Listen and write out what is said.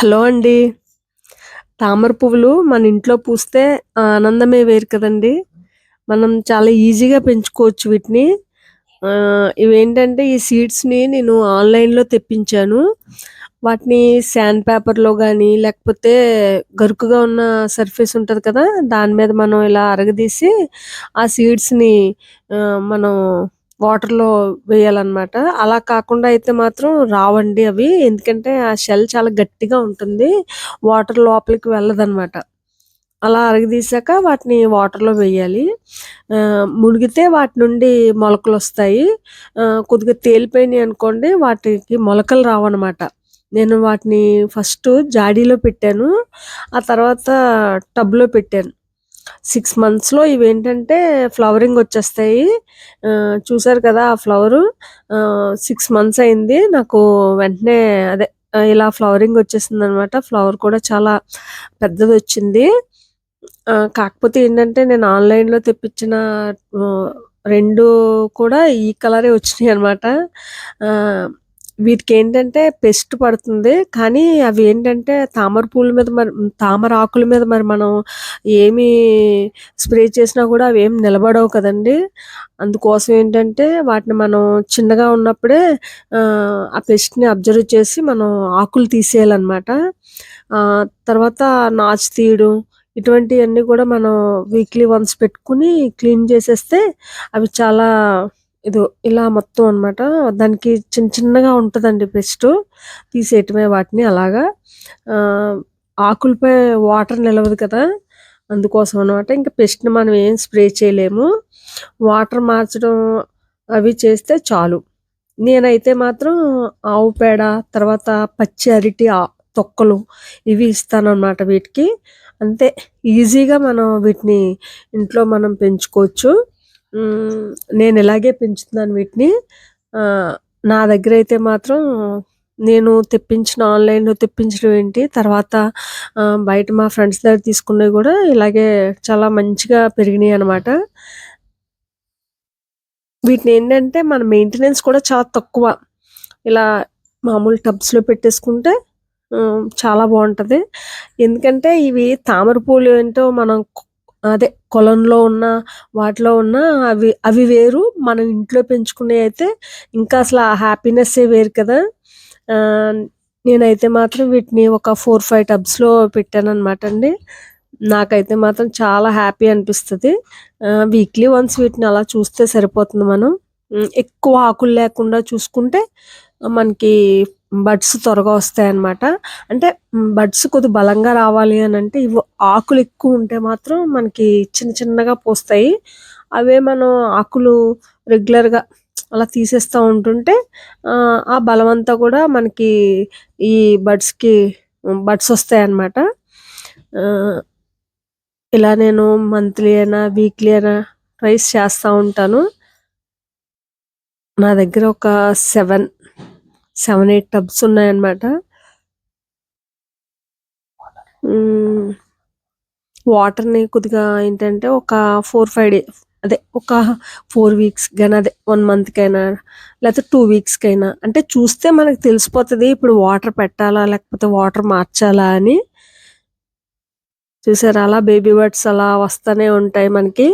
Hello అండి. తామర పువ్వులు మన ఇంట్లో పూస్తే ఆనందమే వేరు కదండీ! మనం చాలా ఈజీగా పెంచుకోవచ్చు వీటిని. ఇవేంటంటే ఈ సీడ్స్‌ని నేను ఆన్‌లైన్‌లో తెప్పించాను. వాటిని శాండ్ పేపర్‌లో కానీ లేకపోతే గరుకుగా ఉన్న సర్ఫేస్ ఉంటుంది కదా! దాని మీద మనం ఇలా అరగదీసి, ఆ సీడ్స్‌ని మనం వాటర్‌లో వేయాలన్నమాట అలా కాకుండా అయితే మాత్రం రావండి అవి. ఎందుకంటే, ఆ షెల్ చాలా గట్టిగా ఉంటుంది. వాటర్ లోపలికి వెళ్ళదన్నమాట అలా అరగదీశాక వాటిని వాటర్‌లో వేయాలి. మునిగితే వాటి నుండి మొలకలు వస్తాయి కొద్దిగా తేలిపోయినాయనుకోండి వాటికి మొలకలు రావనమాట. నేను వాటిని ఫస్ట్ జాడీలో పెట్టాను. ఆ తర్వాత టబ్‌లో పెట్టాను. సిక్స్ మంత్స్‌లో ఇవి ఏంటంటే ఫ్లవరింగ్ వచ్చేస్తాయి చూసారు కదా! ఆ ఫ్లవరు. సిక్స్ మంత్స్ అయింది. నాకు వెంటనే అదే ఇలా ఫ్లవరింగ్ వచ్చేసింది అనమాట ఫ్లవర్ కూడా చాలా పెద్దది వచ్చింది కాకపోతే ఏంటంటే నేను ఆన్‌లైన్‌లో తెప్పించిన రెండు కూడా ఈ కలరే వచ్చినాయి అనమాట వీటికి ఏంటంటే పెస్ట్ పడుతుంది. కానీ అవేంటంటే తామర పూల మీద మరి తామర ఆకుల మీద మరి మనం ఏమి స్ప్రే చేసినా కూడా అవేమి నిలబడవు కదండీ! అందుకోసం ఏంటంటే వాటిని మనం చిన్నగా ఉన్నప్పుడే ఆ పెస్ట్‌ని అబ్జర్వ్ చేసి మనం ఆకులు తీసేయాలన్నమాట తర్వాత నాచు తీయడం ఇటువంటివన్నీ కూడా మనం వీక్లీ వన్స్ పెట్టుకొని క్లీన్ చేసేస్తే అవి చాలా ఇదో ఇలా మొత్తం అనమాట. దానికి చిన్న చిన్నగా ఉంటుందండి పెస్ట్ తీసేయటమే వాటిని అలాగా. ఆకులపై వాటర్ నిలవదు కదా! అందుకోసం అనమాట. ఇంకా పెస్ట్‌ని మనం ఏం స్ప్రే చేయలేము. వాటర్ మార్చడం అవి చేస్తే చాలు. నేనైతే మాత్రం ఆవు పేడ, తర్వాత పచ్చి అరటి ఆ తొక్కలు ఇవి ఇస్తాననమాట వీటికి. అంతే ఈజీగా మనం వీటిని ఇంట్లో మనం పెంచుకోవచ్చు. నేను ఇలాగే పెంచుతున్నాను వీటిని. నా దగ్గర అయితే మాత్రం నేను తెప్పించిన ఆన్‌లైన్‌లో తెప్పించడం ఏంటి, తర్వాత బయట మా ఫ్రెండ్స్ దగ్గర తీసుకున్నవి కూడా ఇలాగే చాలా మంచిగా పెరిగినాయి అనమాట వీటిని ఏంటంటే మన మెయింటెనెన్స్ కూడా చాలా తక్కువ. ఇలా మామూలు టబ్స్‌లో పెట్టేసుకుంటే చాలా బాగుంటుంది ఎందుకంటే ఇవి తామర పూలు ఏంటో మనం అదే కొలంలో ఉన్న, వాటిలో ఉన్న అవి అవి వేరు. మనం ఇంట్లో పెంచుకునేయయితే ఇంకా అసలు ఆ హ్యాపీనెస్సే వేరు కదా! నేనైతే మాత్రం వీటిని ఒక 4, 5 టబ్స్‌లో పెట్టాననమాట అండి. నాకైతే మాత్రం చాలా హ్యాపీ అనిపిస్తుంది వీక్లీ వన్స్ వీటిని అలా చూస్తే సరిపోతుంది మనం. ఎక్కువ ఆకులు లేకుండా చూసుకుంటే మనకి బడ్స్ త్వరగా వస్తాయి అన్నమాట అంటే బడ్స్ కొద్దిగా బలంగా రావాలి అని అంటే ఇవి ఆకులు ఎక్కువ ఉంటే మాత్రం మనకి చిన్న చిన్నగా పూస్తాయి. అవే మనం ఆకులు రెగ్యులర్‌గా అలా తీసేస్తూ ఉంటుంటే ఆ బలం అంతా కూడా మనకి ఈ బడ్స్‌కి బడ్స్ వస్తాయనమాట. అన్నమాట ఇలా నేను మంత్లీ అయినా, వీక్లీ అయినా ట్రైస్ చేస్తూ ఉంటాను. నా దగ్గర ఒక సెవెన్ 7, 8 టబ్స్ ఉన్నాయన్నమాట. వాటర్‌ని కొద్దిగా ఏంటంటే ఒక 4, 5 డే అదే ఒక ఫోర్ వీక్స్ కానీ అదే వన్ మంత్‌కైనా లేకపోతే టూ వీక్స్‌కైనా అంటే చూస్తే మనకు తెలిసిపోతుంది ఇప్పుడు వాటర్ పెట్టాలా? లేకపోతే వాటర్ మార్చాలా అని. చూసారా? అలా బేబీ బర్డ్స్ అలా వస్తూనే ఉంటాయి మనకి.